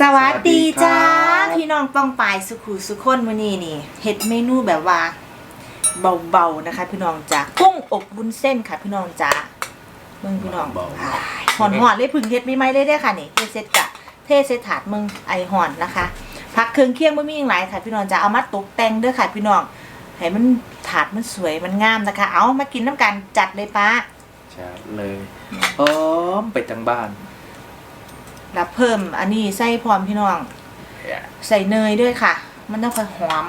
สวัสดีจ้าสวัสดีครับพี่น้องป้องปายสุขุสุขคนมื้อนี้นี่เฮ็ดเมนูแบบว่า เบาๆนะคะ พี่น้องจ้ากุ้งอบวุ้นเส้นค่ะพี่น้องจ้าเมืองพี่น้องเบาๆอ่าหอนหอนๆเลยพึ่งเฮ็ดไม่ไหมเลยได้อค่ะนี่เทเซตกะเทเซตถาดเมืองไอหอนนะคะผักเครื่องเคียงบ่มีอย่างไรค่ะ พี่น้องจ้าเอามาตกแต่งเด้อค่ะ พี่น้องให้มันถาดมันสวยมันงามนะคะ เอามากินน้ำกันจัดเลยป้า ชัดเลยหอมไปทั้งบ้าน แล้วเพิ่มอันนี้ใส่พร้อมพี่น้อง ใส่เนยด้วยค่ะ มันต้องค่อยหอม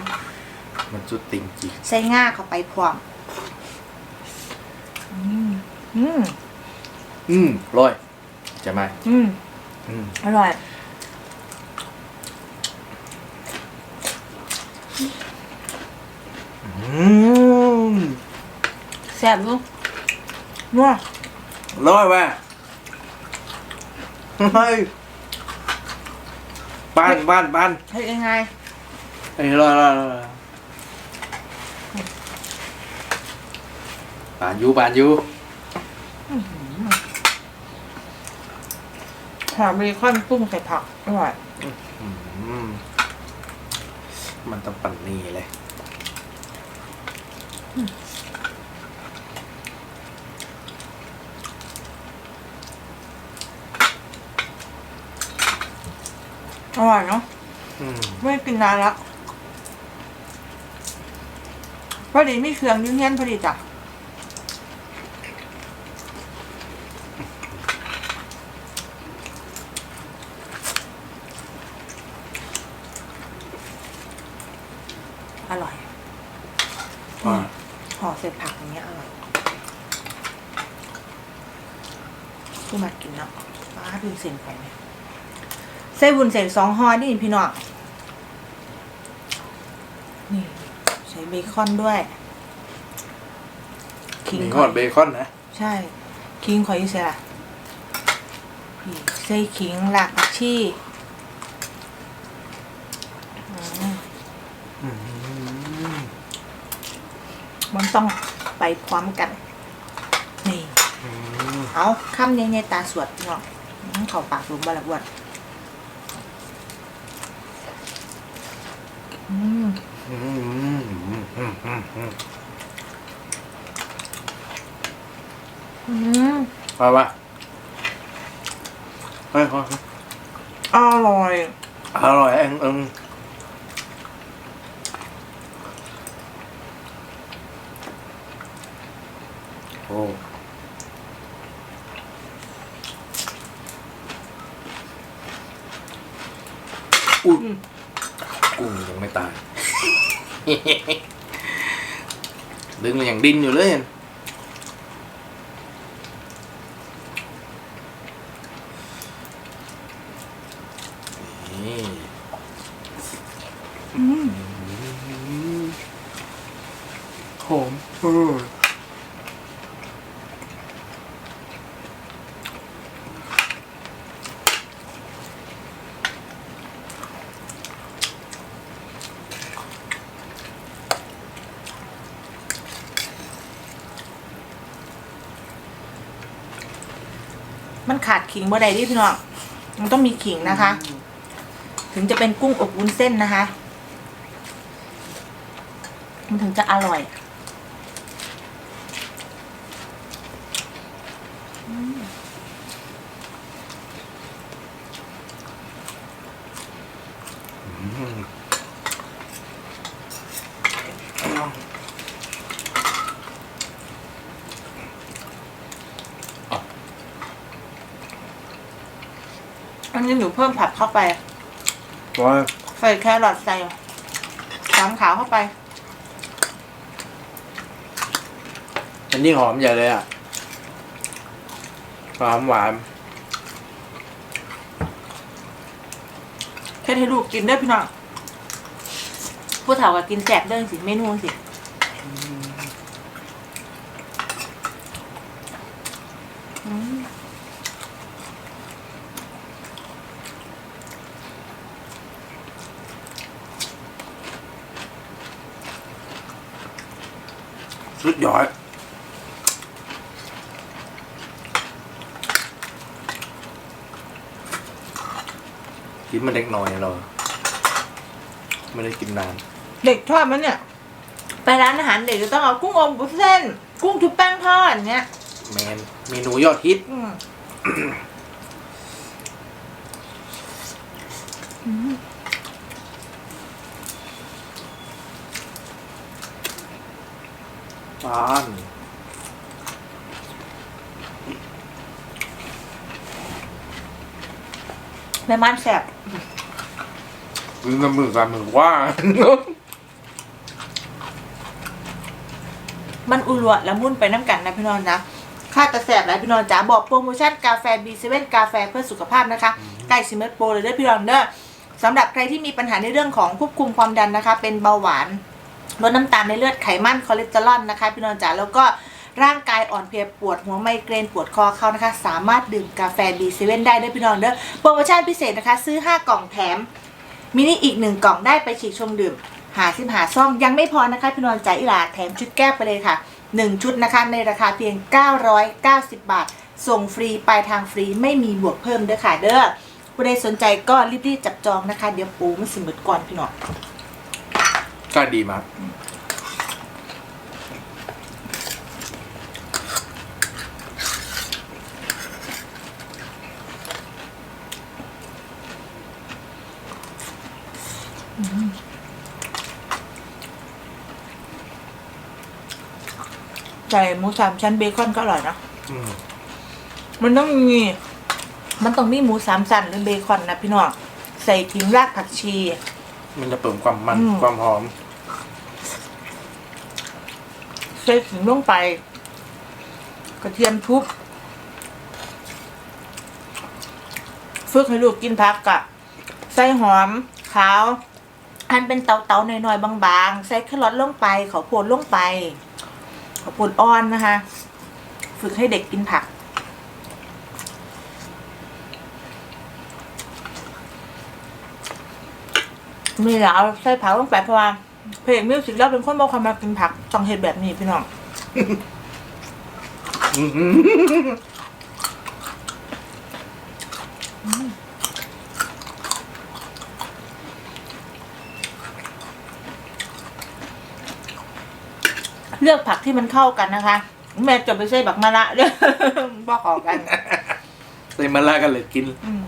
มันจุดติงจริงใส่ง่าเข้าไปพร้อม อืมอืมอืมร้อยจะไหมอืมอืมอร่อย อืมแซ่บลูกนัวร้อยว่ะ เฮ้ยบ้านบ้านบ้านเฮ้ยยังไงเอ้ยร้อยร้อยร้อยร้อยบานอยูบานอยูหอมเบคอนปรุ้งใส่ผักอร่อยอืมมันต้องปั่นนี่เลย อร่อยเนาะอืมไม่ได้กินนานแล้วพอดีมีเครื่องอยุ่งเงี้ยนพอดีจ้ะอร่อยอ่าห่อเสร็จผักอย่างเงี้ยอร่อยกูมากินเนาะป้าดูเส้นไปเนี่ย ใส่บุญเส้นสองห่อนี่พี่น้องนี่ใส่เบคอนด้วยขิงมีขทออดยเบคอนนะใช่ขิงขอยอยู่ใส่ละพี่ใส่ขิงหลากผักชีอืมอืมมันต้องไปพร้อมกัน นี่อืมเอาคำใหญ่ๆตาสวดเนาะอื้อเข้าปากลุมบละบวดอืม อืมอืม อืมอืมอืมอืมเอาปะเฮ้ยเฮ้ยเฮ้ยอร่อย อร่อยเองเองโอ้อุ้ยกุ้งยังไม่ตาย ดึงมันอย่างดินอยู่เลย นี่ อืม หอมเออ มันขาดขิงบ่ได้ดิพี่น้องมันต้องมีขิงนะคะ ถึงจะเป็นกุ้งอบวุ้นเส้นนะคะ มันถึงจะอร่อย อันนี้หนูเพิ่มผักเข้าไป ร้อยใส่แครอทใส่สามขาวเข้าไป อันนี้หอมใหญ่เลยอะ หอมหวานแค่ให้ลูกกินได้อพี่น้องผู้เฒ่าก็กินแจกเด้งสิเมนูสิอืม สุดยอดกินมันเล็กน้อยเรา ไม่ได้กินนาน เด็กชอบมันเนี่ย ไปร้านอาหารเด็กจะต้องเอากุ้งอบวุ้นเส้น กุ้งชุบแป้งทอดอย่างเงี้ย แมนเมนูยอดฮิต อืมอืม บ้านแม่ม่านแสบมือกับมือกับมือว่า มันอุลวและมุ่นไปน้ำกันนะพี่น้องนะค่าตะแสบหลายพี่น้องจ๋าบอกโปรโมชั่นกาแฟ B7 กาแฟเพื่อสุขภาพนะคะใกล้ซิมเมอร์โปรเลยเด้อพี่น้องเด้อสำหรับใครที่มีปัญหาในเรื่องของควบคุมความดันนะคะ เป็นเบาหวาน ลดน้ำตาลในเลือดไขมันคอเลสเตอรอลนะคะพี่น้องจ๋าแล้วก็ร่างกายอ่อนเพลียปวดหัวไมเกรนปวดคอเขานะคะ สามารถดื่มกาแฟ B7 ได้ด้วยพี่น้องเด้อโปรโมชั่นพิเศษนะคะ ซื้อ 5 กล่องแถม มินิอีก 1 กล่องได้ไปฉีกชงดื่ม หาซิมหาซ่องยังไม่พอนะคะพี่น้องจ๋าอีลาแถมชุดแก้วไปเลยค่ะ 1 ชุดนะคะในราคาเพียง 990 บาท ส่งฟรีปลายทางฟรีไม่มีบวกเพิ่มเด้อค่ะเด้อผู้ใดสนใจก็รีบๆจับจองนะคะ เดี๋ยวปูมันสิหมดก่อนพี่น้อง ก็ดีมากใส่หมูสามชั้นเบคอนก็อร่อยนะอืมมันต้องมี มันต้องมีหมูสามชั้นหรือเบคอนนะพี่น้อง ใส่ขิงรากผักชี มันจะเปิมความมันอืมความหอม ใส่ขิงลงไป กระเทียมทุบฝึกให้ลูกกินผักกะใส่หอมขาวอันเป็นเตาๆหน่อยๆบางๆ ใส่แครอทลงไปข้าวโพดลงไปข้าวโพดอ่อนนะคะ ฝึกให้เด็กกินผัก มีแล้วเอาใส่ผักลงไปเพราะว่า เพลงมิวสิกแล้วเป็นคนบอกความมากินผักต้องเห็ดแบบนี้พี่น้องอืมเลือกผักที่มันเข้ากันนะคะ แม่จะไปใส่บักมะระเด้อบอกออกกัน ใส่มาล่ากันเลยกิน อืม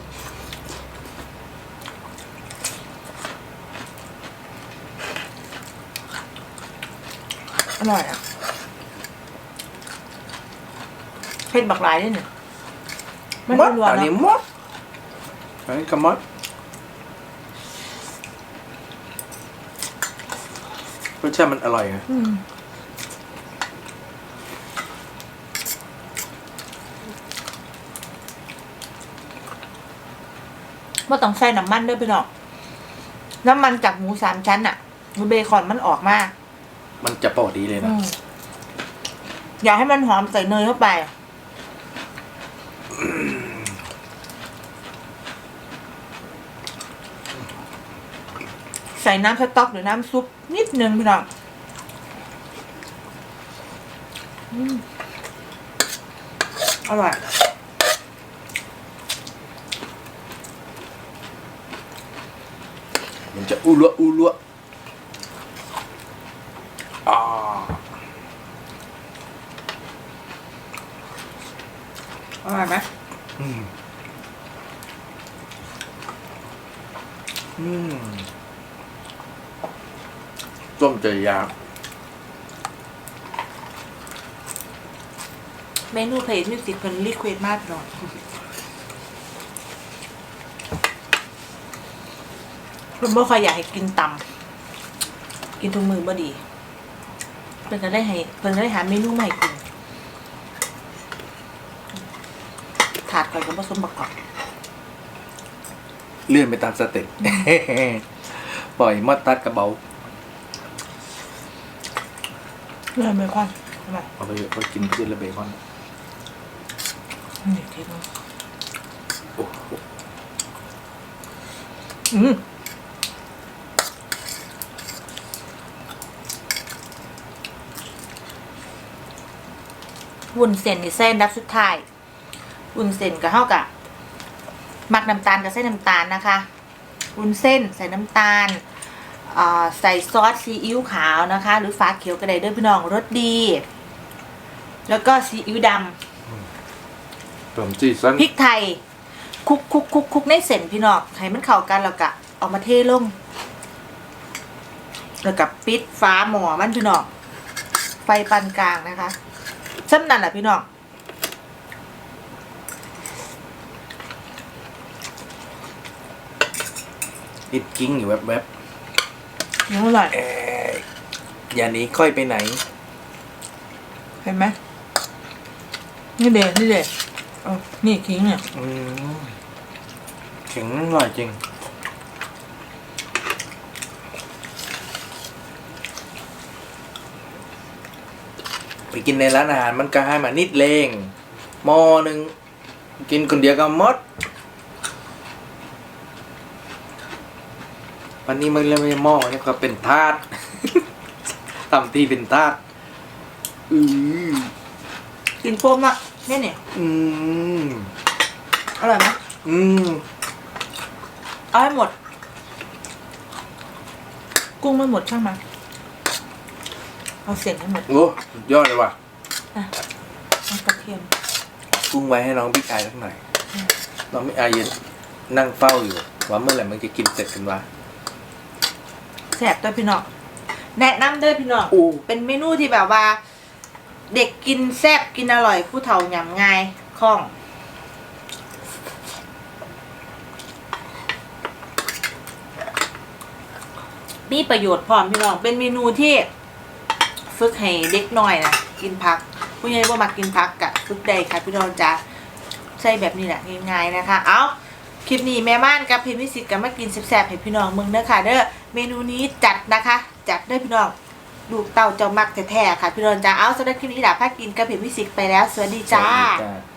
อร่อยอะเผ็ดบักหลายด้วยเนี่ยมันมดรวมอันๆนี้เนาะมดอันนี้ก็มดรสชาติมันอร่อยไงอืมว่าต้องใส่น้ำมันด้วยพี่น้องน้ำมันจากหมูสามชั้นอะเบคอนมันออกมา มันจะปอดีเลยอืนะมอยากให้มันหอมใส่เนยเข้าไป ใส่น้ำสต๊อกหรือน้ำซุปนิดนึงพี่น้องอืมอร่อยมันจะอูรัวอูรัวอ่า อร่อยไหม อื มอืมต้มเจยาเมนูเพลทมิวสิกเพิ่นรีเควสมากพี่น้องเพิ่นบ่ค่อยอยากให้กินตำกินทุกมือบ่ดี เพิ่นก็ได้ให้เพิ่นก็ได้หาเมนูใหม่กิน ถาดก่อนก็ผสมประกอบเลื่อนไปตามสเต็ปปล่อยมอดตัดกระเบาเริ่มไม่ค่อยทำไมเอาไปเอากินขึ้นแล้วเบคอนนี่เทปนึงโอ้โหอืมวุ้นเส้นนี่เส้นดับสุดท้าย วุ้นเส้นก็เท่ากับมักน้ำตาลกับเส้นน้ำตาลนะคะวุ้นเส้นใส่น้ำตาลอ่าใส่ซอสซีอิ๊วขาวนะคะ หรือฟ้าเขียวก็ได้เด้วยพี่น้องรสดี แล้วก็ซีอิ๊วดเติมจีสันำพริกไทยคลุกคลุกคลุกคลุกในเส้นพี่น้องให้มันเข้ากันแล้วก็เอามาเทลงแล้วกับปิดฟ้าหมอมันพี่น้องไฟปานกลางนะคะซ้ำนั่นแหละพี่น้อง ดกิ้งอยู่แวบยังอร่อยๆเอ๊ะอย่าหนี้ค่อยไปไหน เห็นไหมนี่เด็นี่เด็เอานี่ทิ้งเนี่ยอืมแข็งอร่อยจริง ไปกินในร้านอาหารมันก็ให้มานิดเลงหม้อหนึ่งกินคนเดียวก็หมด วันนี้มันเรียกไม่ใช่หม้อนี่ก็เป็นทาดทำที่เป็นทาดอือกินโฟมอะเนี่ยเนี่ยอืมอร่อยไหมอืมเอาให้หมด กุ้งไม่หมดช่างมันเอาเสียงให้หมดโอ้สุดยอดเลยว่ะเอากระเทียมกุ้งไว้ให้น้องบิ๊กไอสักหน่อยอืมน้องบิ๊กไอยืนนั่งเฝ้าอยู่ว่าเมื่อไหร่มันจะกินเสร็จกันวะ แสบด้วยพี่น้องแนะนำเด้วยพี่น้องอู้เป็นเมนูที่แบบว่า เด็กกินแซ่บกินอร่อยผู้เฒ่าหยำง่ายคล่องมีประโยชน์พร้อมพี่น้อง เป็นเมนูที่ฝึกให้เด็กน้อยนะกินผัก ผู้ใหญ่ว่ามากินผักกะฝึกได้ค่ะพี่น้องจ้าใช่แบบนี้แหละง่ายๆนะคะ เอาคลิปนี้แม่บ้านกับพิมพิสิทธิ์กับมากินแซ่บๆให้พี่น้องมึงเด้อค่ะเด้อเมนูนี้จัดนะคะ จัดได้พี่น้องลูกเต่าเจ้ามักแท้ๆค่ะ พี่น้องจ้าเอาสำหรับคลิปนี้ดาพากินกระเพิมวิสิกไปแล้ว สวัสดีจ้าสวัสดีจ้า